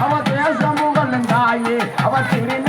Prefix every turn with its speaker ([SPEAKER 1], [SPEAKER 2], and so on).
[SPEAKER 1] அவ தேசமுகலும் தாயே அவ திரு